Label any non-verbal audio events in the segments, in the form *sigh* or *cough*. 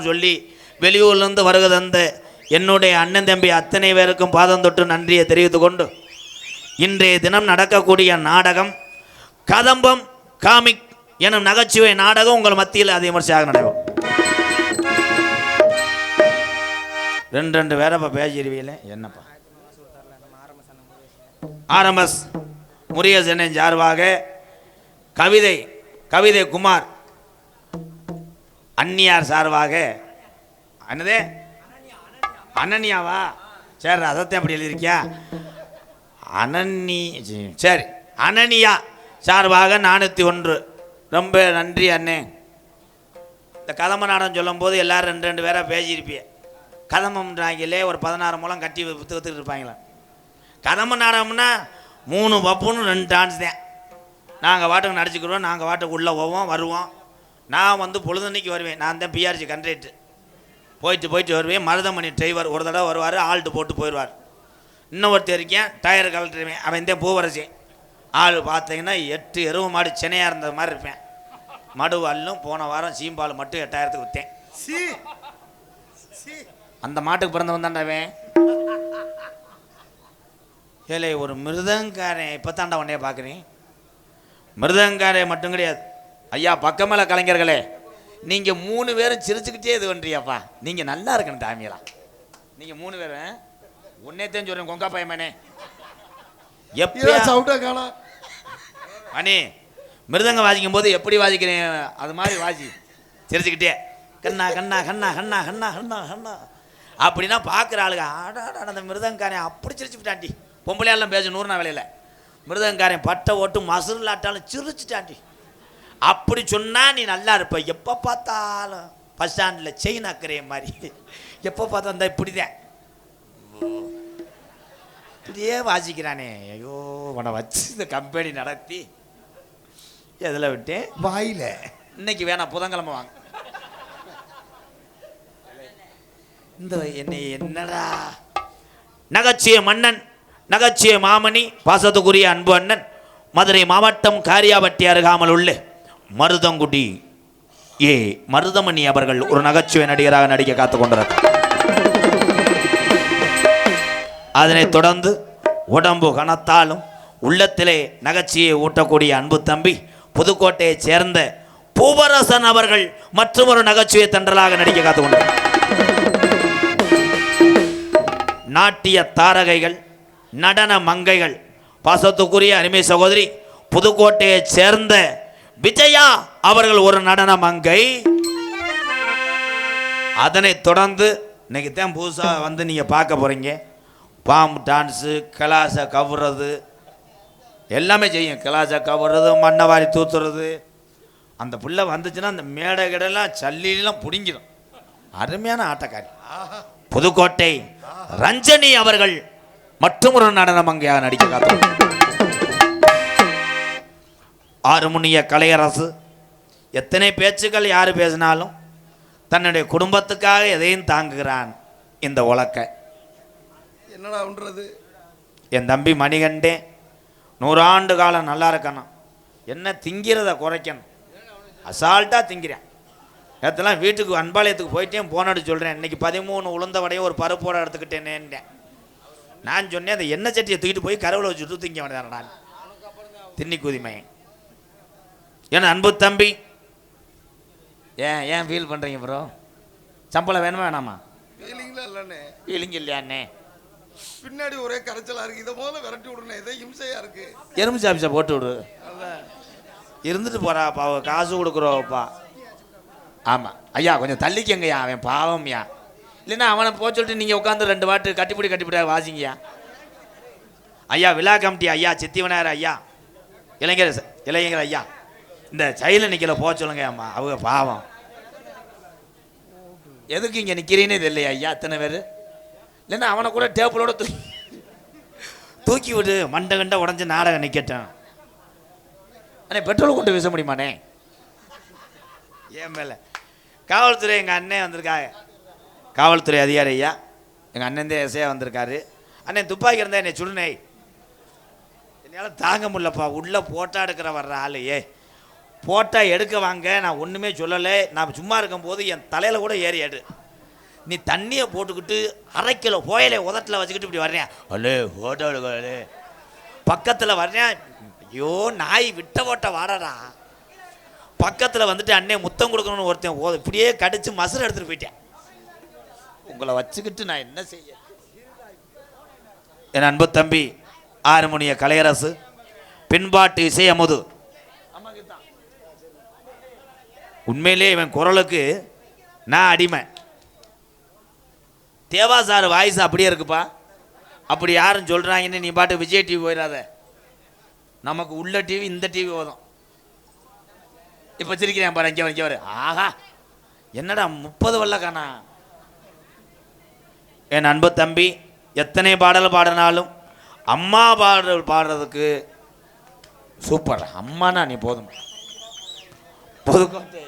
சொல்லி வெளியூர்லேருந்து வருக அந்த என்னுடைய அண்ணன் தம்பி அத்தனை பேருக்கும் பாதம் தொட்டு நன்றியை தெரிவித்து கொண்டு இன்றைய தினம் நடக்கக்கூடிய நாடகம் கதம்பம் காமிக் எனும் நகைச்சுவை நாடகம் உங்கள் மத்தியில் அதே விமர்சையாக நடைபெறும். ரெண்டு ரெண்டு பேரப்பா பேசிடுவீங்களே என்னப்பா? ஆர்எம்எஸ் முருகேசனின் சார்பாக கவிதை கவிதை குமார் அந்நியார் சார்பாக. என்னதே? அனன்யாவா? சரி அதைத்தான் அப்படி எழுதியிருக்கியா? அனன்னி சரி. அனனியா சார்பாக நானூற்றி ஒன்று. ரொம்ப நன்றி அண்ணே. இந்த கதம்ப நாடகம் சொல்லும்போது எல்லோரும் ரெண்டு ரெண்டு பேராக பேசியிருப்பிய கதம்பம்ன்றாங்களே ஒரு பதினாறு மூலம் கட்டி வித்துக்கிட்டு இருப்பாங்களே? கதம்ப நாடகம்னா மூணு பப்புன்னு ரெண்டு டான்ஸ் தான். நாங்கள் வாட்டுக்கு நடிச்சுக்கிறோம் நாங்கள் வாட்டுக்கு உள்ளே போவோம் வருவோம். நான் வந்து பொழுதுன்னைக்கு வருவேன். நான் தான் பிஆர்சி கண்ட்ரேட்டு போயிட்டு போயிட்டு வருவேன். மருதமணி டிரைவர் ஒரு தடவை வருவார் ஆல்ட்டு போட்டு போயிடுவார். இன்னொருத்தர் இருக்கேன் டயர் கலட்டுருவேன் அவன் தான் பூவரசி ஆள் பார்த்தீங்கன்னா எட்டு எருவு மாடு சென்னையாக இருந்தது மாதிரி இருப்பேன். மடு அல்லும் போன வாரம் சீம்பால் மட்டும் எட்டாயிரத்துக்கு விற்றேன் அந்த மாட்டுக்கு பிறந்தவன் தான்டாவே ஏலே ஒரு மிருதங்காரன். இப்போ தாண்டா உன்னைய பார்க்குறேன். மிருதங்காரன் மட்டும் கிடையாது. ஐயா பக்கமேல கலைஞர்களே நீங்கள் மூணு பேரும் சிரிச்சுக்கிட்டே இது பண்ணுறியாப்பா நீங்கள் நல்லா இருக்கணும் தாமியலா நீங்கள் மூணு பேரும் உன்னேத்தையும் சொல்கிறேன் கொங்கா பையமானே. இதோ எப்போ சவுட்டா காணா. அண்ணே மிருதங்க வாசிக்கும் போது எப்படி வாசிக்கிறேன் அது மாதிரி வாசி சிரிச்சுக்கிட்டே. கண்ணா கண்ணா கண்ணா கண்ணா கண்ணா கண்ணா கண்ணா. அப்படின்னா பார்க்குற ஆளுங்க ஆடாடா அந்த மிருதங்காரன் அப்படி சிரிச்சுட்டாண்டி பொம்பளையாலாம் பேச நூறுனா வேலையில் மிருதங்காரன் பட்டை ஓட்டு மசுரில் ஆட்டாலும் சிரிச்சுட்டாண்டி அப்படி சொன்னா நீ நல்லா இருப்ப. எப்போ பார்த்தாலும் பஸ் ஸ்டாண்டில் செயின் அக்கறைய மாதிரி. எப்போ பார்த்தா இந்த இப்படி தான் இப்படியே வாசிக்கிறானே. ஐயோ உன வச்சு இந்த கம்பெனி நடத்தி எதில் விட்டேன் வாயில. இன்னைக்கு வேணாம் புதன்கிழமை வாங்க. இந்த என்னை என்னடா? நகைச்சிய மன்னன் நகைச்சிய மாமணி பாசத்துக்குரிய அன்பு அண்ணன் மதுரை மாவட்டம் காரியாபட்டி அருகாமல் உள்ள மருதங்குடி. ஏ மருதமணி அவர்கள் ஒரு நகைச்சுவை நடிகராக நடிக்க காத்து கொண்டிருக்கிறார் அதனைத் தொடர்ந்து உடம்பு கனத்தாலும் உள்ளத்திலே நகைச்சியை ஊட்டக்கூடிய அன்பு தம்பி புதுக்கோட்டையைச் சேர்ந்த பூவரசன் அவர்கள் மற்றொரு நகைச்சுவை தண்டலாக நடிக்க காத்து கொண்டார் நாட்டிய தாரகைகள் நடன மங்கைகள் பாசத்துக்குரிய அருமை சகோதரி புதுக்கோட்டையைச் சேர்ந்த விஜயா அவர்கள் ஒரு நடன மங்கை அதனை தொடர்ந்து இன்னைக்கு தான் புதுசாக வந்து நீங்கள் பார்க்க போகிறீங்க பாம்பு டான்ஸு கலாசை கவுறது. எல்லாமே செய்யும். கலாசை கவுறது மண்ணவாரி தூத்துறது. அந்த பிள்ளை வந்துச்சுன்னா அந்த மேடை கிடலாம் சல்லிலாம் பிடிங்கிடும் அருமையான ஆட்டக்காரி. புதுக்கோட்டை ரஞ்சனி அவர்கள் மற்றும் ஒரு நடனம் அங்கே நடிக்க காத்தோம் ஆறுமுனிய கலையரசு. எத்தனை பேச்சுக்கள் யார் பேசினாலும் தன்னுடைய குடும்பத்துக்காக எதையும் தாங்குகிறான் இந்த உலக்க. என்னடா பண்றது என் தம்பி மணிகண்டே நூறாண்டு காலம் நல்லா இருக்கணும். என்ன திங்கிறத குறைக்கணும். அசால்ட்டாக திங்கிறேன். நேற்றுலாம் வீட்டுக்கு அன்பாலயத்துக்கு போயிட்டேன் போனடு சொல்கிறேன் இன்னைக்கு பதிமூணு உளுந்த வடையை ஒரு பருப்போட எடுத்துக்கிட்டேனேன்ட்டேன். நான் சொன்னேன் அந்த எண்ணெய் சட்டியை தூக்கிட்டு போய் கருவில் வச்சுட்டு திங்க வேண்டியதான் நான் தின்னி குதிமை ஏன்னா அன்பு தம்பி? ஏன் ஏன் ஃபீல் பண்ணுறீங்க ப்ரோ சம்பளம் வேணுமா வேணாமா? ஃபீலிங்ல இல்லண்ணே. ஃபீலிங் இல்லையாண்ணே பின்னாடி ஒரே கரைச்சலா இருக்கு. இதை முதல்ல விரட்டி விடணும் இதே இம்சையா இருக்கு. எறும்பு சாப்பிச்சா போட்டு விடு. இருந்துட்டு போறாப்பா அவ காசு கொடுக்குறோப்பா ஆமாம் ஐயா கொஞ்சம் தள்ளிக்கங்கய்யா அவன் பாவம்யா இல்லைன்னா அவனை போக சொல்லிட்டு நீங்கள் உட்காந்து ரெண்டு வாட்டு கட்டிப்பிடி கட்டிப்பிடியா வாசிங்கய்யா. ஐயா விழா கமிட்டி ஐயா சித்திவனார் ஐயா. இளைஞர் இளைஞர் ஐயா. இந்த சைடில் நிற்கல போக சொல்லுங்க அம்மா. அவங்க பாவம். எதுக்கு இங்கே நிற்கிறீன்னு இல்லையா ஐயா அத்தனை பேர்? இல்லைன்னா அவனை கூட டேபிளோட தூக்கி தூக்கி விட்டு மண்டை கண்டை உடஞ்சி நாடகம் நிற்கட்டும் அண்ணே பெட்ரோல் கொண்டு வீச முடியுமாண்ணே? ஏன் மேலே? காவல்துறை எங்கள் அண்ணன் வந்திருக்காங்க. காவல்துறை அதிகாரி ஐயா எங்கள் அண்ணன் தான் எஸ்ஐயா வந்திருக்காரு. அண்ணன் துப்பாக்கி இருந்தால் என்னை சுடுனே என்னால் தாங்க முடியலப்பா. உள்ளே போட்டா எடுக்கிற வர்ற ஆளு ஏ போட்டால் எடுக்க வாங்க நான் ஒன்றுமே சொல்லலை. நான் சும்மா இருக்கும்போது என் தலையில் கூட ஏறி நீ தண்ணியை போட்டுக்கிட்டு அரை கிலோ புயலை உதட்டில் வச்சுக்கிட்டு இப்படி வர்றேன். அல்லே ஓட்ட எடுக்கலே பக்கத்தில் வர்றேன். ஐயோ நாய் விட்ட ஓட்ட வாடடா பக்கத்தில் வந்துட்டு அண்ணே முத்தம் கொடுக்கணும்னு ஒருத்தன் ஓ இப்படியே கடிச்சு மசுறு எடுத்துகிட்டு போயிட்டேன். உங்களை வச்சுக்கிட்டு நான் என்ன செய்ய? என் அன்பு தம்பி ஆறுமணிய கலையரசு பின்பாட்டு இசை அமுது உண்மையிலே இவன் குரலுக்கு நான் அடிமை. தேவா சார் வாய்ஸ் அப்படியே இருக்குப்பா. அப்படி யாரும் சொல்கிறாங்கன்னு நீ பாட்டு விஜய் டிவி போயிடாத. நமக்கு உள்ள டிவி இந்த டிவி போதும். இப்போ சிரிக்கிறேன் பாரு இங்கே இங்கே வரு ஆஹா என்னடா முப்பது வல்லக்கானா? என் அன்பு தம்பி எத்தனை பாடல் பாடினாலும் அம்மா பாடல் பாடுறதுக்கு சூப்பர் அம்மானா நீ போதும். புதுக்கோட்டை.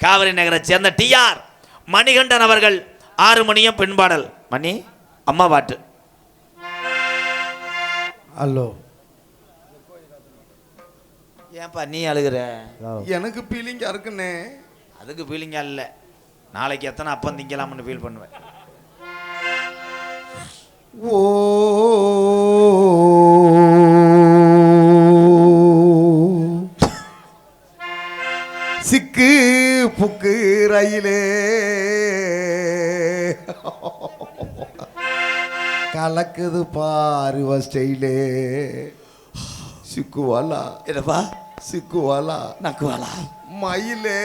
காவிரி நகரை சேர்ந்த டிஆர் மணிகண்டன் அவர்கள் ஆறு மணியும் பெண்பாடல் மணி அம்மா பாட்டு. ஹலோ. ஏன்பா நீ அழுகுற? எனக்கு பீலிங்கா இருக்குண்ணே. அதுக்கு ஃபீலிங்கா இல்லை. நாளைக்கு எத்தனை அப்பம் திங்கலாம்னு ஃபீல் பண்ணுவேன். ஓ. ரயிலே கலக்குது பாரு ஸ்டைலே. சிக்குவாலா? என்னப்பா? சிக்குவாலா? நக்குவாளா மயிலே.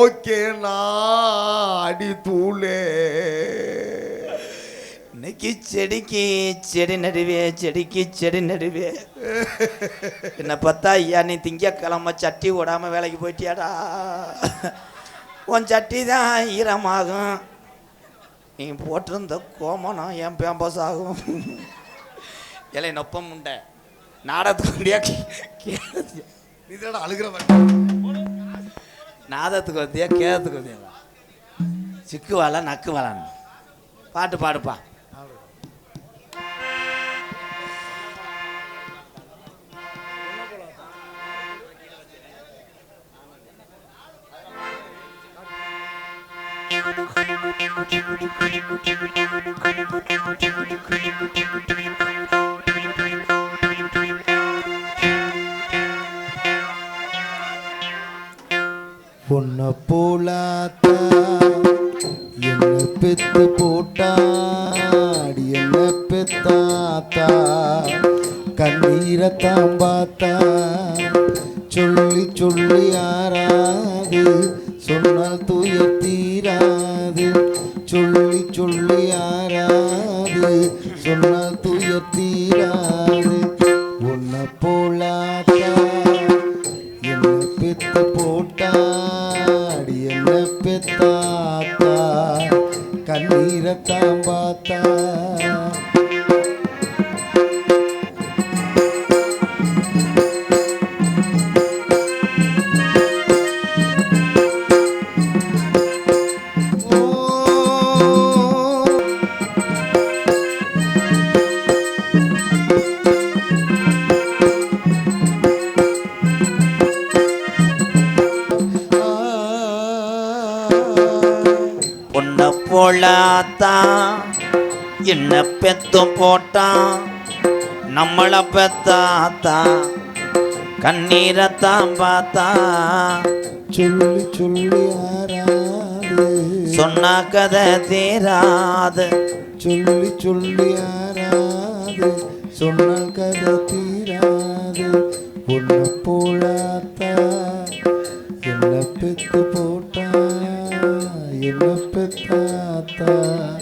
ஓகே அடி தூளே இன்னைக்கு செடிக்கு செடி நடுவே செடிக்கு செடி நடுவே. என்ன பார்த்தா ஐயா நீ திங்கக்கிழமை சட்டி விடாம வேலைக்கு போயிட்டியாடா? உன் சட்டி தான் ஈரமாகும். நீ போட்டிருந்த கோமனம் என் பேம்பஸ் ஆகும். இலை நொப்பம் உண்டை. நாடகத்துக்கு வந்தியா? கே- நீதான் அழுகிறவன் நாதத்துக்கு வந்தியா கேதத்துக்கு வந்தியா? சிக்கு வாழ நக்கு வாழான்னு பாட்டு பாடுப்பா. உன்னை போலாத்தா என்ன பெத்து போட்டாடி என்ன பெத்தாத்தா கண்ணீரத்தான் பார்த்தா சொல்லி சொல்லி ஆறாது. என்ன பெத்தும் போட்டான் நம்மளை பெத்தாத்தான் கண்ணீரத்தான் பார்த்தா? சொல்லி சொல்லி ஆறாது. சொன்னா கதை தீராது. சொல்லி சொல்லி ஆறாது. சொன்னால் கதை தீராது. உன்னை போலாத்தா என்ன பெத்து போட்டா. என்ன பெத்தாத்தா.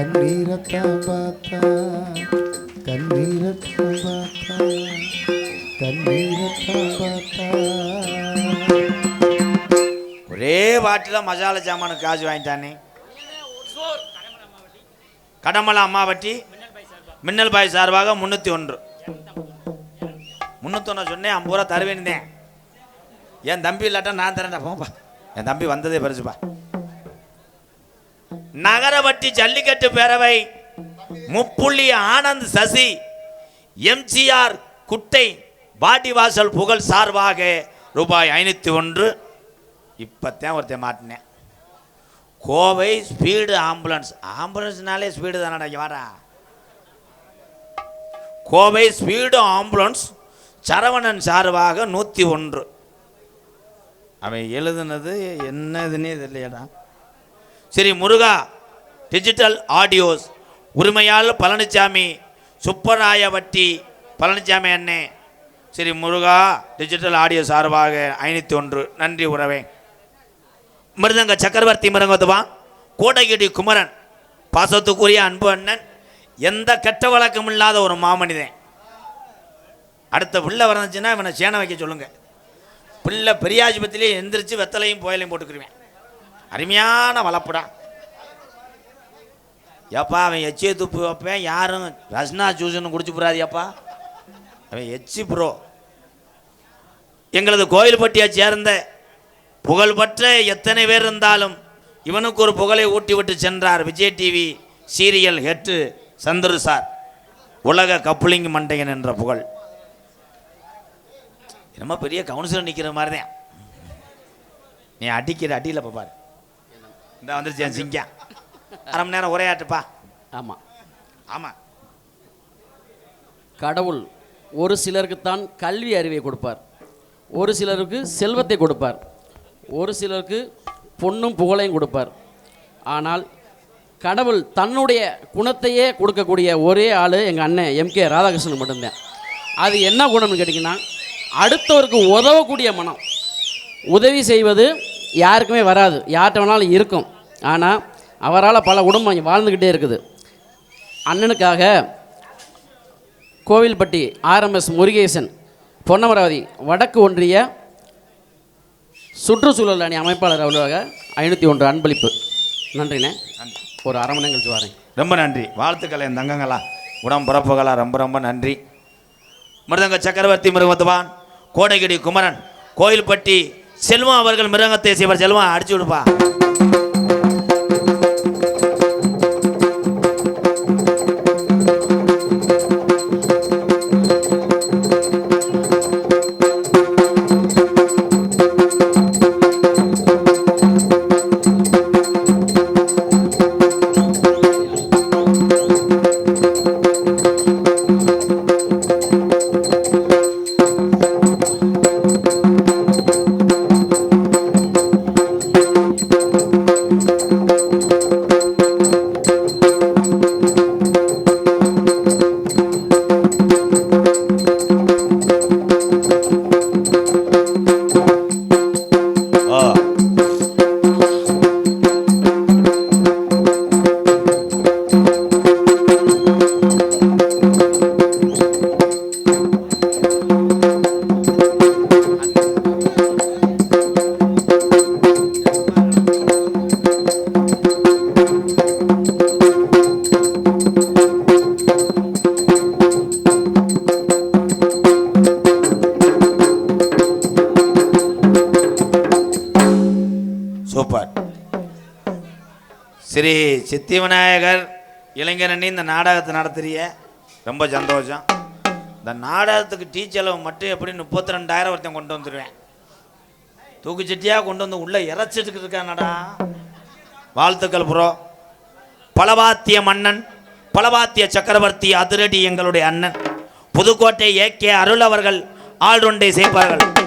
கண்ணீரத்தான் பார்த்தா கண்ணீரத்தான் பார்த்தா கண்ணீரத்தான் பார்த்தா ஒரே பாட்டில் மசாலா சாமானுக்கு காசு வாங்கிட்டானே. கடமலை அம்மா வட்டி மின்னல் பாய் சார்பாக முன்னூற்றி ஒன்று. முந்நூற்றொன்று சொன்னேன் ஐம்பது ரூபா தருவேன்னு என் தம்பி இல்லாட்டா நான் தரேன்டா போப்பா என் தம்பி வந்ததே பெருசுப்பா. நகரவட்டி ஜல்லிக்கட்டு பேரவை முப்புள்ளி ஆனந்த் சசி எம்ஜிஆர் குட்டை பாட்டி வாசல் புகழ் சார்பாக ரூபாய் ஐநூற்றி ஒன்று. இப்போத்தான் ஒருத்தன் மாட்டினேன். Kovai speed ambulance. ஆம்புலன்ஸ்னாலே ஸ்பீடு தானடா வாரா கோவை ஸ்பீடு ஆம்புலன்ஸ் சரவணன் சார்பாக நூற்றி ஒன்று. அவன் எழுதுனது என்னதுன்னே தெரியலடா. சரி முருகா டிஜிட்டல் ஆடியோஸ். உரிமையால் பழனிசாமி சுப்பராயவட்டி பழனிசாமி அண்ணே. சரி முருகா டிஜிட்டல் ஆடியோ சார்பாக ஐநூற்றி ஒன்று. நன்றி உறவே. மிருதங்க சக்கரவர்த்தி மிருங்கத்துவா கோட்டகிரி குமரன் பாசத்துக்குரிய அன்பு அண்ணன் எந்த கெட்ட வழக்கம் இல்லாத ஒரு மாமனிதன். அடுத்த பிள்ளை வரந்துச்சுன்னா இவனை சேனை வைக்க சொல்லுங்கள் பிள்ளை பெரியாஸ்பத்திரியே எந்திரிச்சு வெத்தலையும் புயலையும் போட்டுக்கிருவேன். அருமையான வளப்புடா. ஏப்பா அவன் எச்சியை துப்பு வைப்பேன் யாரும் ரஸ்னா ஜூஸ்னு குடிச்சு போறாதியாப்பா? அவன் எச்சி ப்ரோ. எங்களது கோயில்பட்டியை சேர்ந்த புகழ்பெற்ற எத்தனை பேர் இருந்தாலும் இவனுக்கு ஒரு புகழை ஊட்டி விட்டு சென்றார் Vijay TV serial head Chandru sir. உலக கப்புளிங் மண்டையன் என்ற புகழ். என்னமோ பெரிய கவுன்சிலர் நிற்கிற மாதிரி தான் நீ அடிக்கிற அடியில் பாரு. இந்த வந்துருச்சு என் சிங்கம் அரை மணி நேரம் உரையாட்டுப்பா ஆமாம் ஆமாம் கடவுள் ஒரு சிலருக்குத்தான் கல்வி அறிவை கொடுப்பார். ஒரு சிலருக்கு செல்வத்தை கொடுப்பார். ஒரு சிலருக்கு பொன்னும் புகழையும் கொடுப்பார். ஆனால் கடவுள் தன்னுடைய குணத்தையே கொடுக்கக்கூடிய ஒரே ஆள் எங்கள் அண்ணன் எம்கே ராதாகிருஷ்ணன் மட்டும்தான். அது என்ன குணம்னு கேட்டிங்கன்னா அடுத்தவருக்கு உதவக்கூடிய மனம். உதவி செய்வது யாருக்குமே வராது. யார்கிட்ட வேணாலும் இருக்கும். ஆனால் அவரால் பல இங்க வாழ்ந்துக்கிட்டே இருக்குது. அண்ணனுக்காக கோவில்பட்டி ஆர்எம்எஸ் முருகேசன் பொன்னமராவதி வடக்கு ஒன்றிய சுற்றுச்சூழல் அணி அமைப்பாளர் அலுவலக ஐநூற்றி ஒன்று அன்பளிப்பு. நன்றிண்ணே. ஒரு அரை மணி கழிச்சு வரேன். ரொம்ப நன்றி. வாழ்த்துக்கள் என் தங்கங்களா. உடம் பிறப்புகளா ரொம்ப ரொம்ப நன்றி. மிருதங்க சக்கரவர்த்தி மிருகத்துவான் கோடகிரி குமரன் கோயில்பட்டி செல்வம் அவர்கள் மிருகத்தை செய்வார். செல்வம் அடிச்சு விடுப்பா. சித்தி விநாயகர் இளைஞரணி இந்த நாடகத்தை நடத்துறிய. ரொம்ப சந்தோஷம். இந்த நாடகத்துக்கு டீச்சலவு மட்டும் எப்படி முப்பத்தி ரெண்டாயிரம் ஒருத்தன் கொண்டு வந்துடுவேன் தூக்குச்சட்டியாக கொண்டு வந்து உள்ளே இறச்சிட்டு இருக்கானடா. வாழ்த்துக்கள் ப்ரோ. பலவாத்திய மன்னன் பலவாத்திய சக்கரவர்த்தி அதிரடி எங்களுடைய அண்ணன். புதுக்கோட்டை ஏ கே அருள் அவர்கள் ஆள்ரொண்டை செய்வார்கள்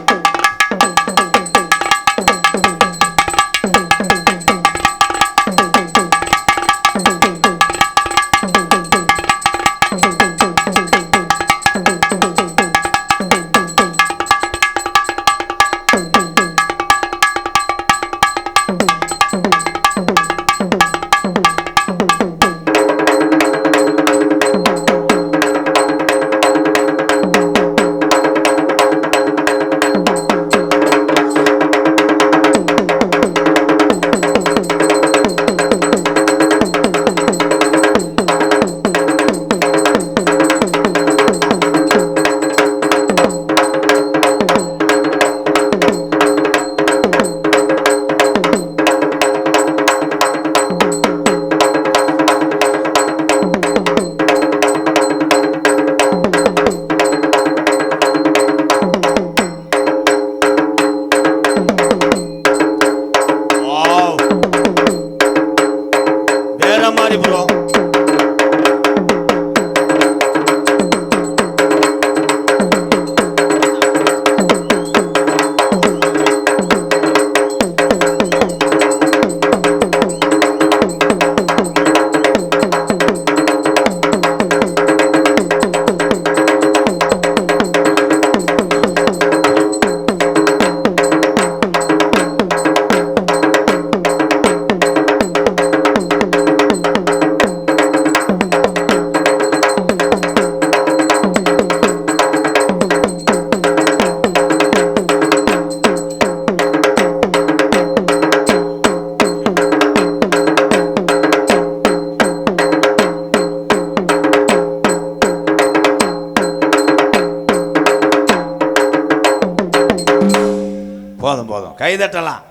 கைதட்டலாம்.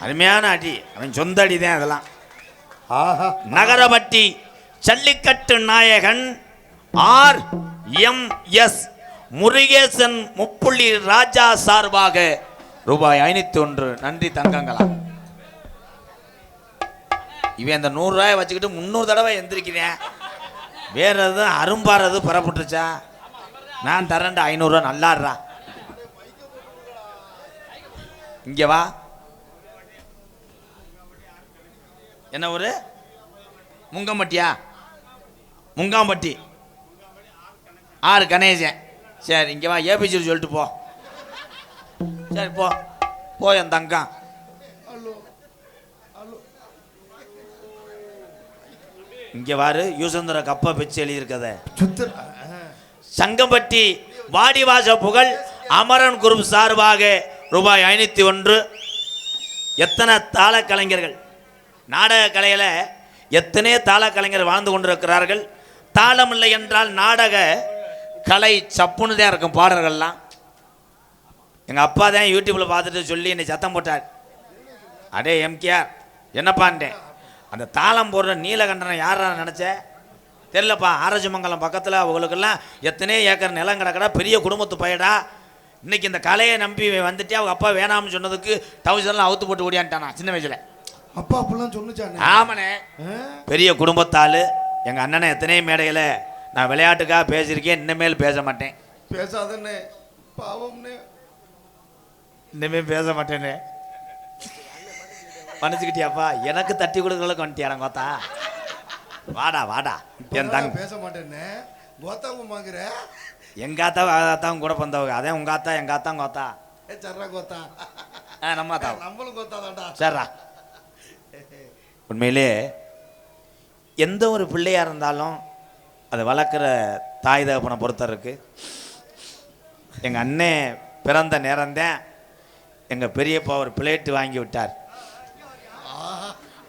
அருமையான அடி. அவன் சொந்த அடி தான் இதெல்லாம் ஆஹா. நகரவட்டி ஜல்லிக்கட்டு நாயகன் ஆர் எம் எஸ் முருகேசன் முப்புள்ளி ராஜா சார்பாக ரூபாய் ஐநூத்தி ஒன்று. நன்றி தங்கங்களா. இவன் அந்த நூறுரூவாயை வச்சுக்கிட்டு முந்நூறு தடவை எந்திரிக்கிறேன். வேற எதுவும் அரும்பாறது புறப்பட்டுருச்சா? நான் தரேன்டா ஐநூறுரூவா நல்லாடுறா. இங்க வா. என்ன ஊரு? முங்கம்பட்டியா? முங்காம்பட்டி. ஆறு கணேசன். சரி இங்கே வா. ஏபிசி சொல்லிட்டு போ. சரி போ. போ என் தங்கம். இங்கே வாரு. யூசந்திர கப்பை பிச்சு எழுதியிருக்கத. சங்கம்பட்டி வாடிவாச புகழ் அமரன் குரூப் சார்பாக ரூபாய் ஐநூற்றி ஒன்று. எத்தனை தாள கலைஞர்கள் நாடக கலையில் எத்தனை தாள கலைஞர் வாழ்ந்து கொண்டிருக்கிறார்கள். தாளம் இல்லை என்றால் நாடக கலை சப்புன்னு தான் இருக்கும் பாடல்கள்லாம். எங்கள் அப்பா தான் யூடியூப்பில் பார்த்துட்டு சொல்லி என்னை சத்தம் போட்டார். அடே எம்கேஆர் என்னப்பான்ட்டேன் அந்த தாளம் போடுற நீலகண்டனை யாரா நினச்ச? தெரிலப்பா ஆரஜமங்கலம் பக்கத்தில் அவங்களுக்கெல்லாம் எத்தனை ஏக்கர் நிலம் கிடக்கடா பெரிய குடும்பத்து பையடா. இன்னைக்கு இந்த கலையை நம்பி வந்துட்டு அவங்க அப்பா வேணாம்னு சொன்னதுக்கு டவுசர்லாம் அவுத்து போட்டு ஓடியான்ட்டானா சின்ன வயசில். அப்பா அப்படிலாம் சொன்னுச்சானே ஆமாண்ணே. பெரிய குடும்பத்தாள் எங்கள் அண்ணனை எத்தனையோ மேடையில் நான் விளையாட்டுக்காக பேசியிருக்கேன் இனிமேல் பேச மாட்டேன். பேசாதண்ணே. பாவம்னே இனிமேல் பேச மாட்டேனே. மன்னிச்சுக்கிட்டியாப்பா எனக்கு தட்டி கொடுக்கறதுக்கு வந்துட்டியாடா கோத்தா. வாடா வாடா. என் தங்க பேச மாட்டேன்னே கோத்தாவும் வாங்குற எங்க ஆத்தா ஆத்தாவும் கூட பிறந்தவங்க. அதே உங்க ஆத்தா எங்க ஆத்தா உங்க ஆத்தா ஏ சர்ரா கோத்தா. ஆ நம்ம ஆத்தா நம்மளும் கோத்தாதான்டா. சரிடா உண்மையிலே எந்த ஒரு பிள்ளையா இருந்தாலும் அதை வளர்க்குற தாய் தகப்பனை பொறுத்த இருக்கு. எங்கள் அண்ணே பிறந்த நேரம்தான் எங்கள் பெரியப்பா ஒரு பிளேட்டு வாங்கி விட்டார்.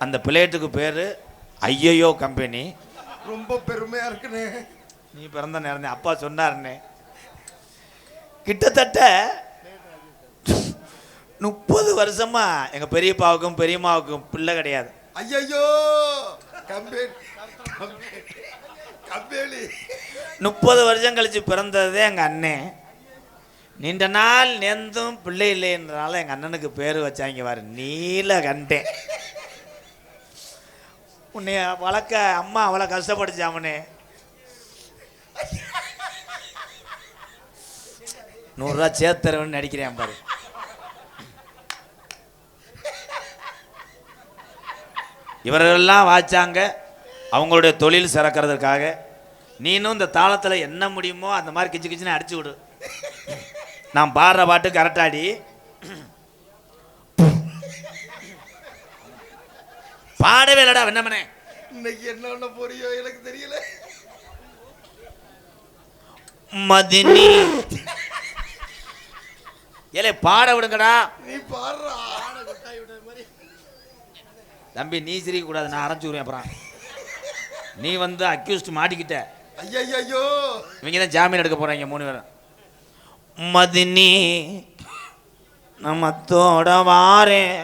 அந்த பிளேட்டுக்கு பேர் ஐயையோ கம்பெனி. ரொம்ப பெருமையா இருக்குண்ணே நீ பிறந்த நேரம் அப்பா சொன்னாருன்னு. கிட்டத்தட்ட முப்பது வருஷமா எங்க பெரியப்பாவுக்கும் பெரியம்மாவுக்கும் பிள்ளை கிடையாது. கம்பேனி முப்பது வருஷம் கழிச்சு பிறந்ததே எங்க அண்ணன் நீண்ட நாள் நேர்ந்தும் பிள்ளை இல்லைன்றனால எங்க அண்ணனுக்கு பேர் வச்சாங்க பாரு நீல கண்டேன் உன்னைய வளர்க்க அம்மா அவ்வளோ கஷ்டப்படுச்சாமனே நூறுரூவா சேர்த்தருவன்னு நடிக்கிறேன் பாரு. இவரெல்லாம் வாச்சாங்க. அவங்களுடைய தொழில் சிறக்கிறதுக்காக. நீனும் இந்த தாளத்தில் என்ன முடியுமோ அந்த மாதிரி கிச்சு கிச்சுன்னு அடிச்சு விடு. நான் பாடுற பாட்டு கரெக்டாடி பாடவே இல்லடா வெண்ணமனே. இன்னைக்கு என்ன ஒன்று புரியோ எனக்கு தெரியல. மதினி. ஏலே பாட விடுங்கடா. நீ பாடுறா தம்பி நீ சிரிக்க கூடாது நான் அரைஞ்சு விடுவேன் அப்புறம். நீ வந்து அக்யூஸ்ட் மாட்டிக்கிட்ட. ஐயையோ இவங்க தான் ஜாமீன் எடுக்க போறாங்க மூணு பேரும். மதினி நம்மத்தோட வாரேன்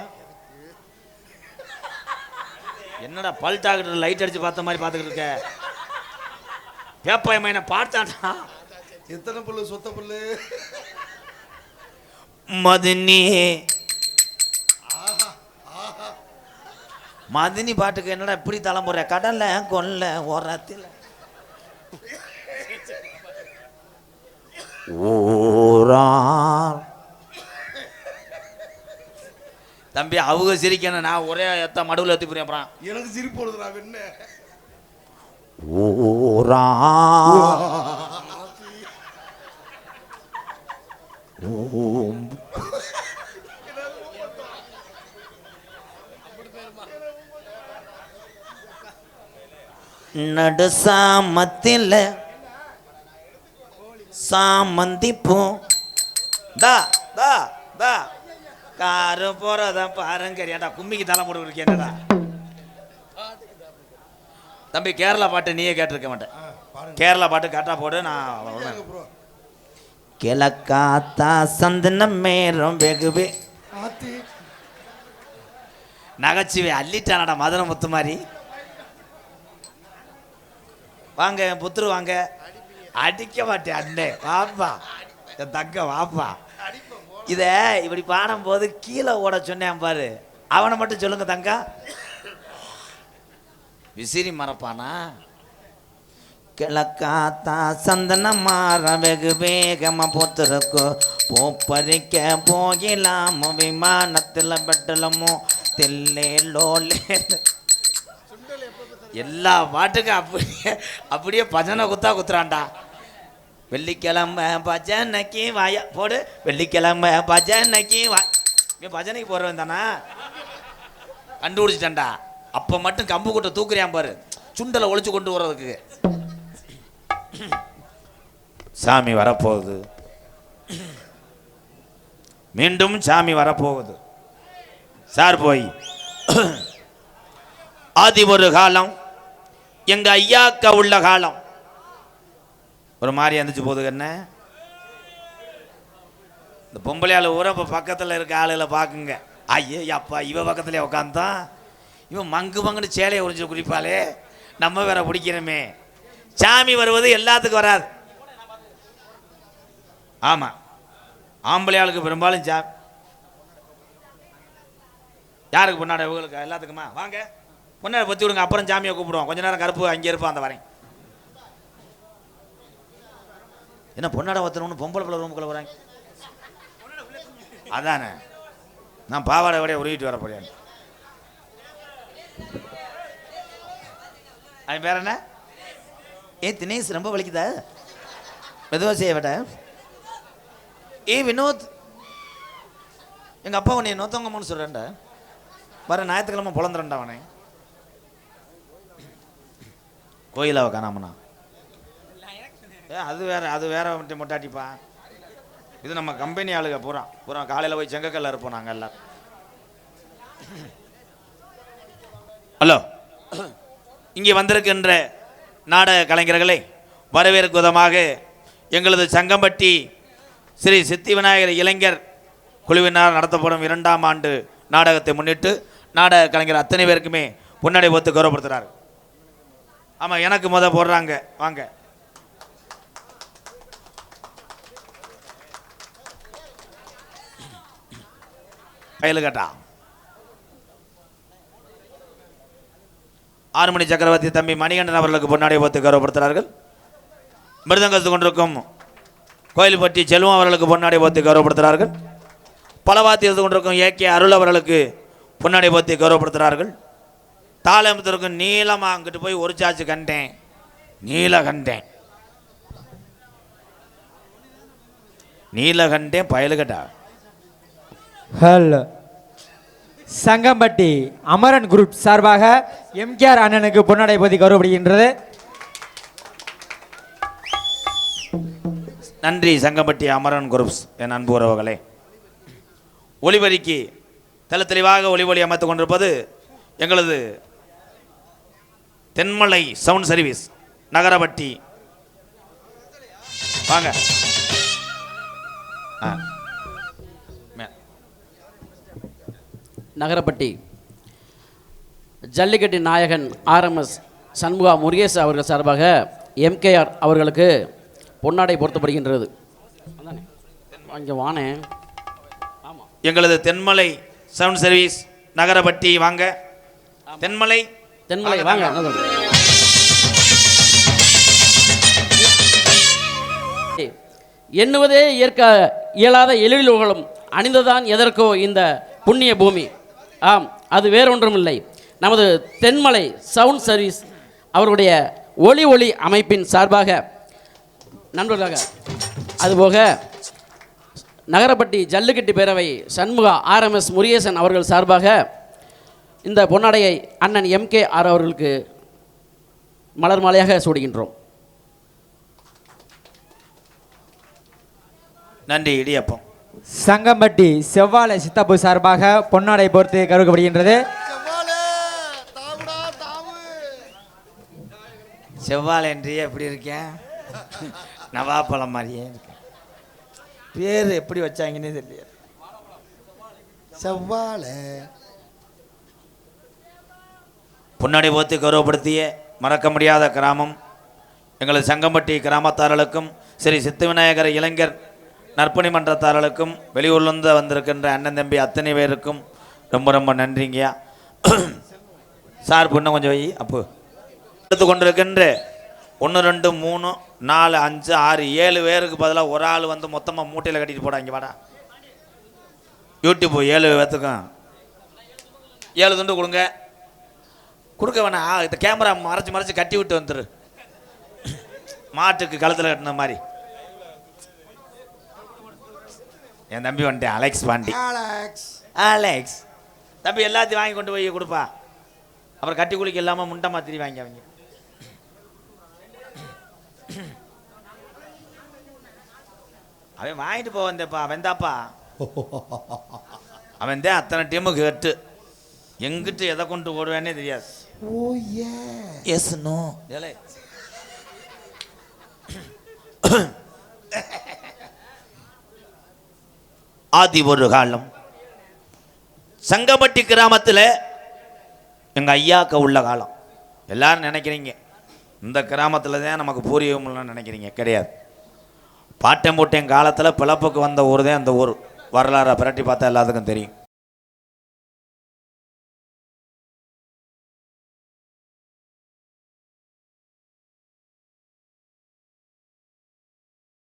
என்னடா பல்ட்டாக்கிட்டு லைட் அடிச்சு பார்த்த மாதிரி பார்த்துக்கிட்டு இருக்க. பேப்பாயம்மா என்ன பார்த்தாடா எத்தனை புல்லு? சொத்த புல்லு? மதினி. மதினி பாட்டுக்கு என்னடா இப்படி தலைமுறை கடல்ல கொல்ல ஓரத்தில். ஊரார் தம்பி அவங்க சிரிக்கணும். நான் ஒரே எத்த மடுவில் ஏற்றி போறேன். அப்புறம் எனக்கு சிரிப்பு வருதுடா வெண்ண. ஊரா நடு சாமத்தில் சாமந்தி பூ தா தா தா. காரு போறத பாருங்க ஏன்டா கும்மிக்கு தலை போட்டு என்னடா? தம்பி கேரளா பாட்டு நீயே கேட்டிருக்க மாட்டேன். கேரளா பாட்டு கரெக்டாக போடு நான் கிழக்காத்தா சந்தன மேரம் வெகுவே. நகைச்சுவை அள்ளிட்டானடா மதுரை முத்து மாதிரி வாங்க என் புத்துரு வாங்க. அடிக்க மாட்டேன் அண்ணே. வாப்பா. என் தங்க வாப்பா. இத இப்படி பாடும்போது கீழே ஓட சொன்னேன் பாரு. அவனை மட்டும் சொல்லுங்க தங்கா. விசிறி மறப்பானா? கிழக்காத்தா சந்தன மாற வெகு வேகமா போத்திருக்கோ. பூப்பறிக்க போகலாம் விமானத்தில் பெட்டலமோ தில்லே லோலே. எல்லா பாட்டுக்கும் அப்படியே அப்படியே பஜனை குத்தா குத்துறான்டா. வெள்ளிக்கிழமை பஜனைக்கு வாயா போடு. வெள்ளிக்கிழமை பஜனைக்கு வா. நீ பஜனைக்கு போடுறவன் தானா? கண்டுபிடிச்சிட்டேன்டா. அப்போ மட்டும் கம்பு கூட்ட தூக்குறியான் பாரு. சுண்டலை ஒழிச்சு கொண்டு வர்றதுக்கு. சாமி வரப்போகுது. மீண்டும் சாமி வரப்போகுது. சார் போய். ஆதி ஒரு காலம் எங்க ஐயாக்க உள்ள காலம். ஒரு மாதிரி இருந்துச்சு போகுது என்ன? இந்த பொம்பளையாள் ஊரை இப்போ பக்கத்தில் இருக்க ஆளுகளை பார்க்குங்க. ஐயே அப்பா இவ பக்கத்துலேயே உட்காந்தான் இவன் மங்கு மங்குன்னு சேலையை உறிஞ்சு குடிப்பாளே நம்ம வேற பிடிக்கிறோமே. சாமி வருவது எல்லாத்துக்கும் வராது. ஆமாம் ஆம்பளை ஆளுக்கு பெரும்பாலும் சா யாருக்கு பொண்ணாட இவங்களுக்கு எல்லாத்துக்குமா? வாங்க. பொண்ணாட பற்றி விடுங்க அப்புறம் சாமியை கூப்பிடுவோம். கொஞ்ச நேரம் கருப்பு அங்கே இருப்பான் அந்த வரேன். என்ன பொண்ணாட ஒருத்தர் பொம்பளை பிள்ளை ரூமுக்குள்ள வராங்க? அதானே. நான் பாவாடை விட உருவிட்டு வர போறேன். பேர் என்ன? ஏ தினேஷ் ரொம்ப வலிக்குதா? மெதுவாக செய்ய விட்ட. ஏ வினோத். எங்கள் அப்பா உன்னை நோத்தவங்கம்மான்னு சொல்கிறேன்டா வர ஞாயிற்றுக்கிழமை புலந்துறேன்டா அவனை. கோயிலாவை காணாமண்ணா. ஏ அது வேற அது வேற மட்டும் முட்டாட்டிப்பா. இது நம்ம கம்பெனி ஆளுங்க பூரா. பூரா காலையில் போய் செங்கக்கல்ல இருப்போம் நாங்கள் எல்லாம். ஹலோ. இங்கே வந்திருக்கின்ற நாடக கலைஞர்களை வரவேற்கும் விதமாக எங்களது சங்கம்பட்டி ஸ்ரீ சித்தி விநாயகர் இளைஞர் குழுவினால் நடத்தப்படும் இரண்டாம் ஆண்டு நாடகத்தை முன்னிட்டு நாடக கலைஞர் அத்தனை பேருக்குமே பொன்னடை ஒத்து கௌரவப்படுத்துகிறார் ஆமாம் எனக்கு முத போடுறாங்க. வாங்க. பயலுகட்டா ஆறுமணி சக்கரவர்த்தி தம்பி மணிகண்டன் அவர்களுக்கு பொன்னாடை போத்து கௌரவப்படுத்துகிறார்கள். மிருதங்கத்து கொண்டிருக்கும் கோயில்பட்டி செல்வம் அவர்களுக்கு பொன்னாடை போத்து கௌரவப்படுத்துகிறார்கள். பலவாத்தி இருந்து கொண்டிருக்கும் ஏ கே அருள் அவர்களுக்கு பொன்னாடை போத்தி கௌரவப்படுத்துகிறார்கள். தாளமத்திற்கும் நீளமாக அங்கிட்டு போய் ஒரு சாச்சு கண்டேன். நீல கண்டேன். நீல கண்டேன் பயலுகட்டா? ஹலோ. சங்கம்பட்டி அமரன் குரூப் சார்பாக எம்கேஆர் அண்ணனுக்கு பொன்னடை பதி கௌரவப்படுகின்றது. நன்றி சங்கம்பட்டி அமரன் குரூப்ஸ் என் அன்பு உறவுகளே. ஒளிவரிக்கு தெள தெளிவாக ஒளிவொலி அமைத்துக் கொண்டிருப்பது எங்களது தென்மலை சவுண்ட் சர்வீஸ் நகரவட்டி வாங்க. ஆ. நகரப்பட்டி. ஜல்லிக்கட்டு நாயகன் ஆர்எம்எஸ் சண்முகா முருகேச அவர்கள் சார்பாக எம்கேஆர் அவர்களுக்கு பொன்னாடை பொருத்தப்படுகின்றது. அங்கே வானே. ஆமாம் எங்களது தென்மலை சவுண்ட் சர்வீஸ் நகரவட்டி வாங்க. தென்மலை. தென்மலை வாங்க? எண்ணுவதே ஏற்க இயலாத எழில் உகழும் அணிந்ததான் எதற்கோ இந்த புண்ணிய பூமி. ஆம் அது வேறொன்றுமில்லை. நமது தென்மலை சவுண்ட் சர்வீஸ் அவருடைய ஒளி ஒளி அமைப்பின் சார்பாக நண்பர்களாக அதுபோக நகரப்பட்டி ஜல்லிக்கட்டு பேரவை சண்முகா ஆர்எம்எஸ் முருகேசன் அவர்கள் சார்பாக இந்த பொன்னாடையை அண்ணன் எம்கே ஆர் அவர்களுக்கு மலர் மாலையாக சூடுகின்றோம். நன்றி இடியப்பம். சங்கம்பட்டி செவ்வாழை சித்தப்பு சார்பாக பொன்னாடை பொறுத்து கௌரவப்படுகின்றது செவ்வாழை செவ்வாழைன்றியே எப்படி இருக்கேன் நவாப்பழம் மாதிரியே இருக்கேன் பேர் எப்படி வச்சாங்கன்னே தெரியல செவ்வாழை. பொன்னாடி போத்து கௌரவப்படுத்திய மறக்க முடியாத கிராமம் எங்களது சங்கம்பட்டி கிராமத்தார்களுக்கும் ஸ்ரீ சித்துவிநாயகர் இளைஞர் நற்பணி மன்றத்தாரர்களுக்கும் வெளியூர்லேருந்து வந்திருக்கின்ற அண்ணன் தம்பி அத்தனை பேருக்கும் ரொம்ப ரொம்ப நன்றிங்கய்யா. சார் இன்னும் கொஞ்சம் வை அப்போ. எடுத்து கொண்டிருக்கின்ற ஒன்று ரெண்டு மூணு நாலு அஞ்சு ஆறு ஏழு பேருக்கு பதிலாக ஒரு ஆள் வந்து மொத்தமாக மூட்டையில் கட்டிட்டு போடா இங்கே வாடா. யூடியூப் ஏழு பேர்த்துக்கும் ஏழு துண்டு கொடுங்க. கொடுக்க வேணாம். ஆ, இந்த கேமரா மறைச்சி மறைச்சி கட்டி விட்டு வந்துரு. மாட்டுக்கு களத்தில் கட்டின மாதிரி. என் தம்பி வந்துட்டேன் அலெக்ஸ் பாண்டி ஆலெக்ஸ் அலெக்ஸ். தம்பி எல்லாத்தையும் வாங்கி கொண்டு போய் கொடுப்பா. அப்புறம் கட்டி குளிக்க இல்லாமல் முண்டை மாத்திரி வாங்கி அவங்க. அவன் வாங்கிட்டு போக வந்தேப்பா அவன் தாப்பா *laughs* அவன் தான் அத்தனை டீமு கேட்டு. எங்கிட்டு எதை கொண்டு ஓடுவேனே தெரியாது. ஓ எஸ் நோ *coughs* ஆதி ஒரு காலம். சங்கமட்டி கிராமத்தில் எங்கள் ஐயாக்க உள்ள காலம். எல்லாரும் நினைக்கிறீங்க. இந்த கிராமத்தில் தான் நமக்கு பூர்வீகம்லாம் நினைக்கிறீங்க. கிடையாது. பாட்டம் போட்டேன் காலத்தில் பிளப்புக்கு வந்த ஊர் தான் அந்த ஊர். வரலாறை பிரட்டி பார்த்தா எல்லாத்துக்கும் தெரியும்.